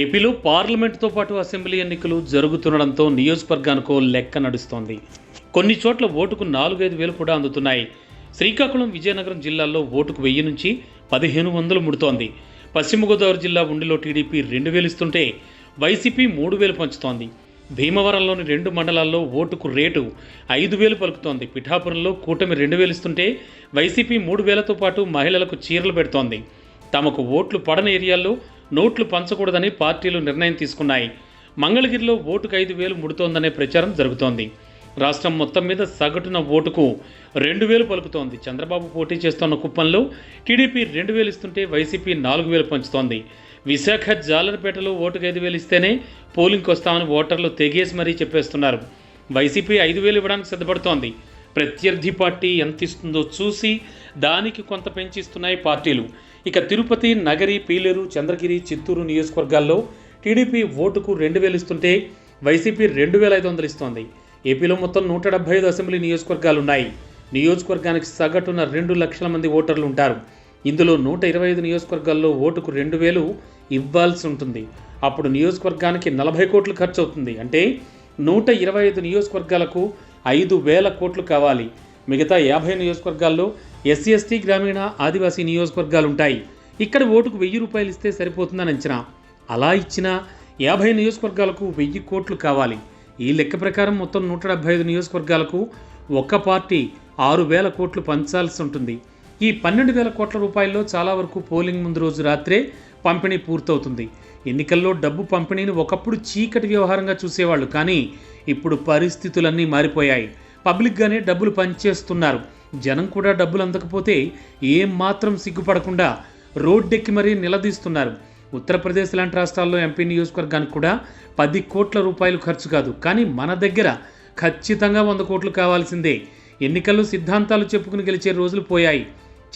ఏపీలో పార్లమెంటుతో పాటు అసెంబ్లీ ఎన్నికలు జరుగుతుండడంతో నియోజకవర్గానికో లెక్క నడుస్తోంది. కొన్ని చోట్ల ఓటుకు నాలుగైదు వేలు కూడా అందుతున్నాయి. శ్రీకాకుళం విజయనగరం జిల్లాల్లో ఓటుకు వెయ్యి నుంచి పదిహేను వందలు ముడుతోంది. పశ్చిమ గోదావరి జిల్లా ఉండిలో టీడీపీ రెండు వేలు ఇస్తుంటే వైసీపీ మూడు వేలు పంచుతోంది. భీమవరంలోని రెండు మండలాల్లో ఓటుకు రేటు ఐదు వేలు పలుకుతోంది. పిఠాపురంలో కూటమి రెండు వేలు ఇస్తుంటే వైసీపీ మూడు వేలతో పాటు మహిళలకు చీరలు పెడుతోంది. తమకు ఓట్లు పడని ఏరియాల్లో నోట్లు పంచకూడదని పార్టీలు నిర్ణయం తీసుకున్నాయి. మంగళగిరిలో ఓటుకు ఐదు వేలు ముడుతోందనే ప్రచారం జరుగుతోంది. రాష్ట్రం మొత్తం మీద సగటున ఓటుకు రెండు వేలు పలుకుతోంది. చంద్రబాబు పోటీ చేస్తున్న కుప్పంలో టీడీపీ రెండు వేలు ఇస్తుంటే వైసీపీ నాలుగు వేలు పంచుతోంది. విశాఖ జాలర్పేటలో ఓటుకు ఐదు వేలు ఇస్తేనే పోలింగ్కి వస్తామని ఓటర్లు తెగేసి మరీ చెప్పేస్తున్నారు. వైసీపీ ఐదు వేలు ఇవ్వడానికి సిద్ధపడుతోంది. ప్రత్యర్థి పార్టీ ఎంత ఇస్తుందో చూసి దానికి కొంత పెంచిస్తున్నాయి పార్టీలు. ఇక తిరుపతి నగరి పీలేరు చంద్రగిరి చిత్తూరు నియోజకవర్గాల్లో టీడీపీ ఓటుకు రెండు వేలు ఇస్తుంటే వైసీపీ రెండు వేల ఐదు వందలు ఇస్తోంది. ఏపీలో మొత్తం నూట డెబ్బై ఐదు అసెంబ్లీ నియోజకవర్గాలు ఉన్నాయి నియోజకవర్గానికి సగటున రెండు లక్షల మంది ఓటర్లు ఉంటారు. ఇందులో నూట ఇరవై ఐదు నియోజకవర్గాల్లో ఓటుకు రెండు వేలు ఇవ్వాల్సి ఉంటుంది. అప్పుడు నియోజకవర్గానికి నలభై కోట్లు ఖర్చు అవుతుంది అంటే నూట ఇరవై ఐదు నియోజకవర్గాలకు ఐదు వేల కోట్లు కావాలి. మిగతా యాభై నియోజకవర్గాల్లో ఎస్సీ ఎస్టీ గ్రామీణ ఆదివాసీ నియోజకవర్గాలు ఉంటాయి ఇక్కడ ఓటుకు వెయ్యి రూపాయలు ఇస్తే సరిపోతుందని అంచనా. అలా ఇచ్చినా యాభై నియోజకవర్గాలకు వెయ్యి కోట్లు కావాలి. ఈ లెక్క ప్రకారం మొత్తం నూట డెబ్బై ఐదు నియోజకవర్గాలకు ఒక్క పార్టీ ఆరు వేల కోట్లు పంచాల్సి ఉంటుంది. ఈ పన్నెండు వేల కోట్ల రూపాయల్లో చాలా వరకు పోలింగ్ ముందు రోజు రాత్రే పంపిణీ పూర్తవుతుంది. ఎన్నికల్లో డబ్బు పంపిణీని ఒకప్పుడు చీకటి వ్యవహారంగా చూసేవాళ్ళు కానీ ఇప్పుడు పరిస్థితులన్నీ మారిపోయాయి. పబ్లిక్గానే డబ్బులు పనిచేస్తున్నారు. జనం కూడా డబ్బులు అందకపోతే ఏం మాత్రం సిగ్గుపడకుండా రోడ్డెక్కి మరీ నిలదీస్తున్నారు. ఉత్తరప్రదేశ్ లాంటి రాష్ట్రాల్లో ఎంపీ నియోజకవర్గానికి కూడా పది కోట్ల రూపాయలు ఖర్చు కాదు. కానీ మన దగ్గర ఖచ్చితంగా వంద కోట్లు కావాల్సిందే. ఎన్నికల్లో సిద్ధాంతాలు చెప్పుకుని గెలిచే రోజులు పోయాయి.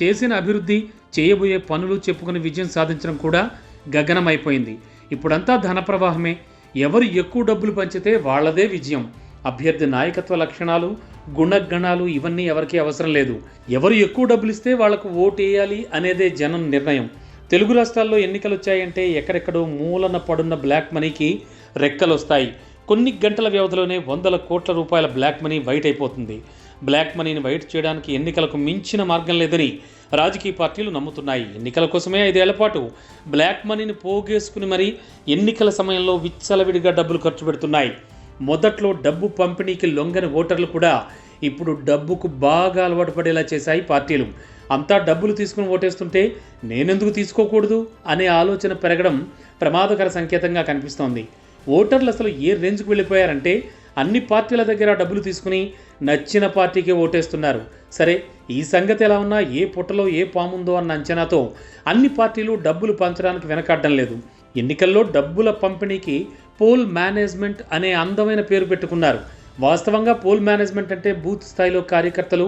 చేసిన అభివృద్ధి చేయబోయే పనులు చెప్పుకుని విజయం సాధించడం కూడా గగనమైపోయింది. ఇప్పుడంతా ధన ప్రవాహమే. ఎవరు ఎక్కువ డబ్బులు పంచితే వాళ్ళదే విజయం. అభ్యర్థి నాయకత్వ లక్షణాలు గుణగణాలు ఇవన్నీ ఎవరికీ అవసరం లేదు. ఎవరు ఎక్కువ డబ్బులు ఇస్తే వాళ్ళకు ఓటు వేయాలి అనేదే జనం నిర్ణయం. తెలుగు రాష్ట్రాల్లో ఎన్నికలు వచ్చాయంటే ఎక్కడెక్కడో మూలన పడున్న బ్లాక్ మనీకి రెక్కలు వస్తాయి కొన్ని గంటల వ్యవధిలోనే వందల కోట్ల రూపాయల బ్లాక్ మనీ వైట్ అయిపోతుంది. బ్లాక్ మనీని వైట్ చేయడానికి ఎన్నికలకు మించిన మార్గం లేదని రాజకీయ పార్టీలు నమ్ముతున్నాయి. ఎన్నికల కోసమే ఐదేళ్ళ పాటు బ్లాక్ మనీని పోగేసుకుని మరీ ఎన్నికల సమయంలో విచ్చలవిడిగా డబ్బులు ఖర్చు పెడుతున్నాయి. మొదట్లో డబ్బు పంపిణీకి లొంగని ఓటర్లు కూడా ఇప్పుడు డబ్బుకు బాగా అలవాటు పడేలా చేశాయి పార్టీలు. అంతా డబ్బులు తీసుకుని ఓటేస్తుంటే నేనెందుకు తీసుకోకూడదు అనే ఆలోచన పెరగడం ప్రమాదకర సంకేతంగా కనిపిస్తోంది. ఓటర్లు అసలు ఏ రేంజ్కి వెళ్ళిపోయారంటే అన్ని పార్టీల దగ్గర డబ్బులు తీసుకుని నచ్చిన పార్టీకే ఓటేస్తున్నారు. సరే ఈ సంగతి ఎలా ఉన్నా ఏ పుట్టలో ఏ పాముందో అన్న అంచనాతో అన్ని పార్టీలు డబ్బులు పంచడానికి వెనకాడడం లేదు. ఎన్నికల్లో డబ్బుల పంపిణీకి పోల్ మేనేజ్మెంట్ అనే అందమైన పేరు పెట్టుకున్నారు. వాస్తవంగా పోల్ మేనేజ్మెంట్ అంటే బూత్ స్థాయిలో కార్యకర్తలు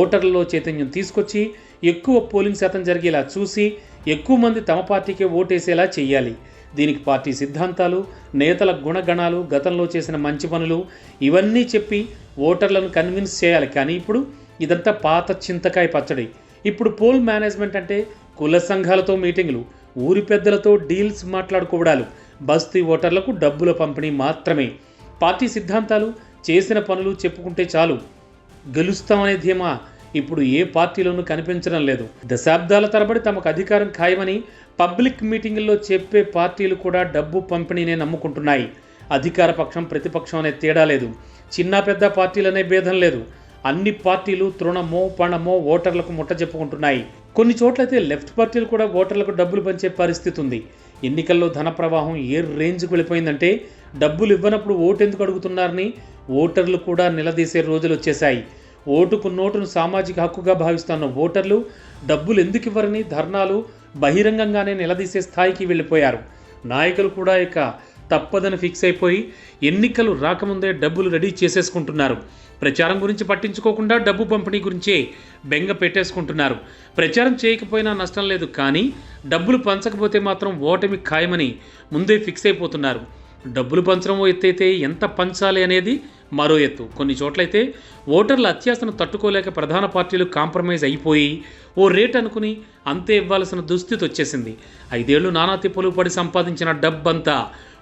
ఓటర్లలో చైతన్యం తీసుకొచ్చి ఎక్కువ పోలింగ్ శాతం జరిగేలా చూసి ఎక్కువ మంది తమ పార్టీకే ఓటేసేలా చేయాలి దీనికి పార్టీ సిద్ధాంతాలు నేతల గుణగణాలు గతంలో చేసిన మంచి పనులు ఇవన్నీ చెప్పి ఓటర్లను కన్విన్స్ చేయాలి. కానీ ఇప్పుడు ఇదంతా పాత చింతకాయ పచ్చడి. ఇప్పుడు పోల్ మేనేజ్మెంట్ అంటే కుల సంఘాలతో మీటింగులు ఊరి పెద్దలతో డీల్స్ మాట్లాడుకోవడాలు బస్తీ ఓటర్లకు డబ్బుల పంపిణీ మాత్రమే. పార్టీ సిద్ధాంతాలు చేసిన పనులు చెప్పుకుంటే చాలు. గెలుస్తామనే ధీమా ఇప్పుడు ఏ పార్టీలోనూ కనిపించడం లేదు. దశాబ్దాల తరబడి తమకు అధికారం ఖాయమని పబ్లిక్ మీటింగుల్లో చెప్పే పార్టీలు కూడా డబ్బు పంపిణీనే నమ్ముకుంటున్నాయి. అధికార పక్షం ప్రతిపక్షం అనే తేడా లేదు. చిన్న పెద్ద పార్టీలనే భేదం లేదు. అన్ని పార్టీలు తృణమో పణమో ఓటర్లకు ముట్ట చెప్పుకుంటున్నాయి కొన్ని చోట్లయితే లెఫ్ట్ పార్టీలు కూడా ఓటర్లకు డబ్బులు పంచే పరిస్థితి ఉంది. ఎన్నికల్లో ధన ప్రవాహం ఏ రేంజ్కి వెళ్ళిపోయిందంటే డబ్బులు ఇవ్వనప్పుడు ఓటు ఎందుకు అడుగుతున్నారని ఓటర్లు కూడా నిలదీసే రోజులు వచ్చేశాయి. ఓటుకు నోటును సామాజిక హక్కుగా భావిస్తున్న ఓటర్లు డబ్బులు ఎందుకు ఇవ్వరని ధర్నాలు బహిరంగంగానే నిలదీసే స్థాయికి వెళ్ళిపోయారు. నాయకులు కూడా ఇక తప్పదని ఫిక్స్ అయిపోయి ఎన్నికలు రాకముందే డబ్బులు రెడీ చేసేసుకుంటున్నారు. ప్రచారం గురించి పట్టించుకోకుండా డబ్బు పంపిణీ గురించే బెంగ పెట్టేసుకుంటున్నారు. ప్రచారం చేయకపోయినా నష్టం లేదు కానీ డబ్బులు పంచకపోతే మాత్రం ఓటమి ఖాయమని ముందే ఫిక్స్ అయిపోతున్నారు. డబ్బులు పంచడం ఓ ఎత్తైతే ఎంత పంచాలి అనేది మరో ఎత్తు. కొన్ని చోట్లయితే ఓటర్ల అత్యాసను తట్టుకోలేక ప్రధాన పార్టీలు కాంప్రమైజ్ అయిపోయి ఓ రేట్ అనుకుని అంతే ఇవ్వాల్సిన దుస్థితి వచ్చేసింది. ఐదేళ్ళు నానా తిప్పలు పడి సంపాదించిన డబ్బంతా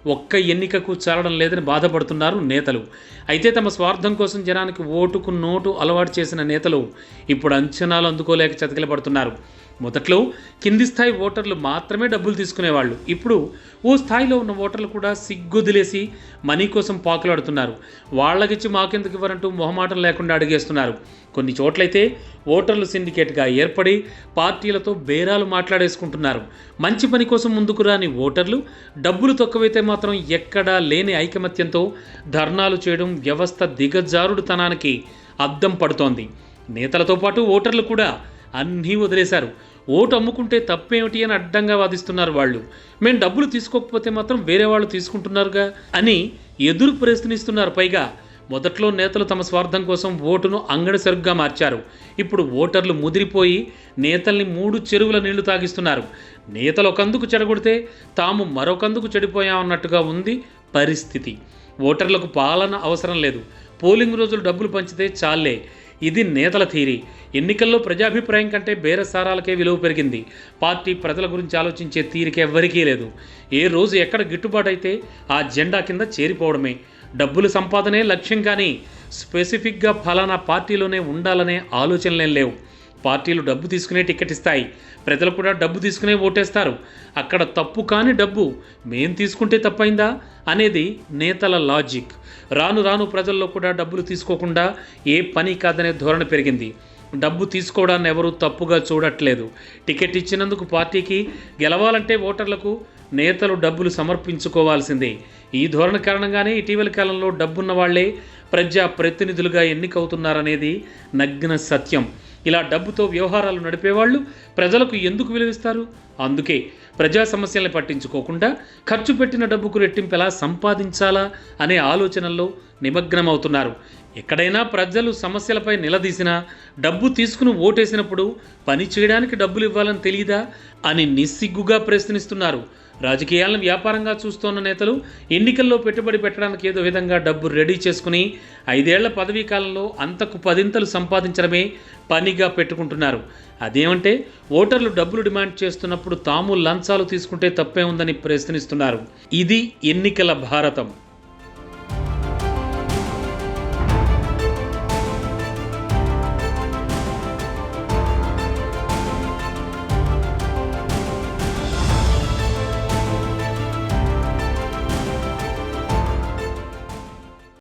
ఒక్క ఎన్నికకు చేరడం లేదని బాధపడుతున్నారు నేతలు. అయితే తమ స్వార్థం కోసం జనానికి ఓటుకు నోటు అలవాటు చేసిన నేతలు ఇప్పుడు అంచనాలు అందుకోలేక చతికిలపడుతున్నారు. మొదట్లో కింది స్థాయి ఓటర్లు మాత్రమే డబ్బులు తీసుకునేవాళ్ళు. ఇప్పుడు ఓ స్థాయిలో ఉన్న ఓటర్లు కూడా సిగ్గుదిలేసి మనీ కోసం పాకులాడుతున్నారు. వాళ్ళకిచ్చి మాకెందుకు ఇవ్వరంటూ మొహమాటం లేకుండా అడిగేస్తున్నారు. కొన్ని చోట్లయితే ఓటర్లు సిండికేట్గా ఏర్పడి పార్టీలతో బేరాలు మాట్లాడేసుకుంటున్నారు. మంచి పని కోసం ముందుకు రాని ఓటర్లు డబ్బులు తక్కువైతే మాత్రం ఎక్కడా లేని ఐకమత్యంతో ధర్నాలు చేయడం వ్యవస్థ దిగజారుడుతనానికి అద్దం పడుతోంది. నేతలతో పాటు ఓటర్లు కూడా అన్నీ వదిలేశారు. ఓటు అమ్ముకుంటే తప్పేమిటి అని అడ్డంగా వాదిస్తున్నారు వాళ్ళు. మేము డబ్బులు తీసుకోకపోతే మాత్రం వేరే వాళ్ళు తీసుకుంటున్నారుగా అని ఎదురు ప్రశ్నిస్తున్నారు. పైగా మొదట్లో నేతలు తమ స్వార్థం కోసం ఓటును అంగడి సరుగ్గా మార్చారు. ఇప్పుడు ఓటర్లు ముదిరిపోయి నేతల్ని మూడు చెరువుల నీళ్ళు తాగిస్తున్నారు. నేతలు ఒకందుకు చెడగొడితే తాము మరొకందుకు చెడిపోయామన్నట్టుగా ఉంది పరిస్థితి. ఓటర్లకు పాలన అవసరం లేదు. పోలింగ్ రోజులు డబ్బులు పంచితే చాలే. ఇది నేతల థీరీ. ఎన్నికల్లో ప్రజాభిప్రాయం కంటే బేరసారాలకే విలువ పెరిగింది. పార్టీ ప్రజల గురించి ఆలోచించే తీరిక ఎవ్వరికీ లేదు. ఏ రోజు ఎక్కడ గిట్టుబాటు అయితే ఆ జెండా కింద చేరిపోవడమే. డబ్బులు సంపాదనే లక్ష్యం కానీ స్పెసిఫిక్గా ఫలానా పార్టీలోనే ఉండాలనే ఆలోచనలేం లేవు. పార్టీలు డబ్బు తీసుకునే టికెట్ ఇస్తాయి. ప్రజలు కూడా డబ్బు తీసుకునే ఓటేస్తారు. అక్కడ తప్పు కాని డబ్బు మేం తీసుకుంటే తప్పైందా? అనేది నేతల లాజిక్. రాను రాను ప్రజల్లో కూడా డబ్బులు తీసుకోకుండా ఏ పని కాదనే ధోరణి పెరిగింది. డబ్బు తీసుకోవడాన్ని ఎవరూ తప్పుగా చూడట్లేదు. టికెట్ ఇచ్చినందుకు పార్టీకి గెలవాలంటే ఓటర్లకు నేతలు డబ్బులు సమర్పించుకోవాల్సిందే. ఈ ధోరణి కారణంగానే ఇటీవల కాలంలో డబ్బున్న వాళ్ళే ప్రజా ప్రతినిధులుగా ఎన్నికవుతున్నారనేది నగ్న సత్యం. ఇలా డబ్బుతో వ్యవహారాలు నడిపేవాళ్ళు ప్రజలకు ఎందుకు విలువిస్తారు? అందుకే ప్రజా సమస్యల్ని పట్టించుకోకుండా ఖర్చు పెట్టిన డబ్బుకు రెట్టింపు ఎలా సంపాదించాలా అనే ఆలోచనల్లో నిమగ్నమవుతున్నారు. ఎక్కడైనా ప్రజలు సమస్యలపై నిలదీసినా డబ్బు తీసుకుని ఓటేసినప్పుడు పని చేయడానికి డబ్బులు ఇవ్వాలని తెలియదా అని నిస్సిగ్గుగా ప్రశ్నిస్తున్నారు రాజకీయాలను వ్యాపారంగా చూస్తోన్న నేతలు ఎన్నికల్లో పెట్టుబడి పెట్టడానికి ఏదో విధంగా డబ్బు రెడీ చేసుకుని ఐదేళ్ళ పదవీ కాలంలో అంతకు పదింతలు సంపాదించడమే పనిగా పెట్టుకుంటున్నారు. అదేమంటే ఓటర్లు డబ్బులు డిమాండ్ చేస్తున్నప్పుడు తాము లంచాలు తీసుకుంటే తప్పే ఉందని ప్రశ్నిస్తున్నారు. ఇది ఎన్నికల భారతం.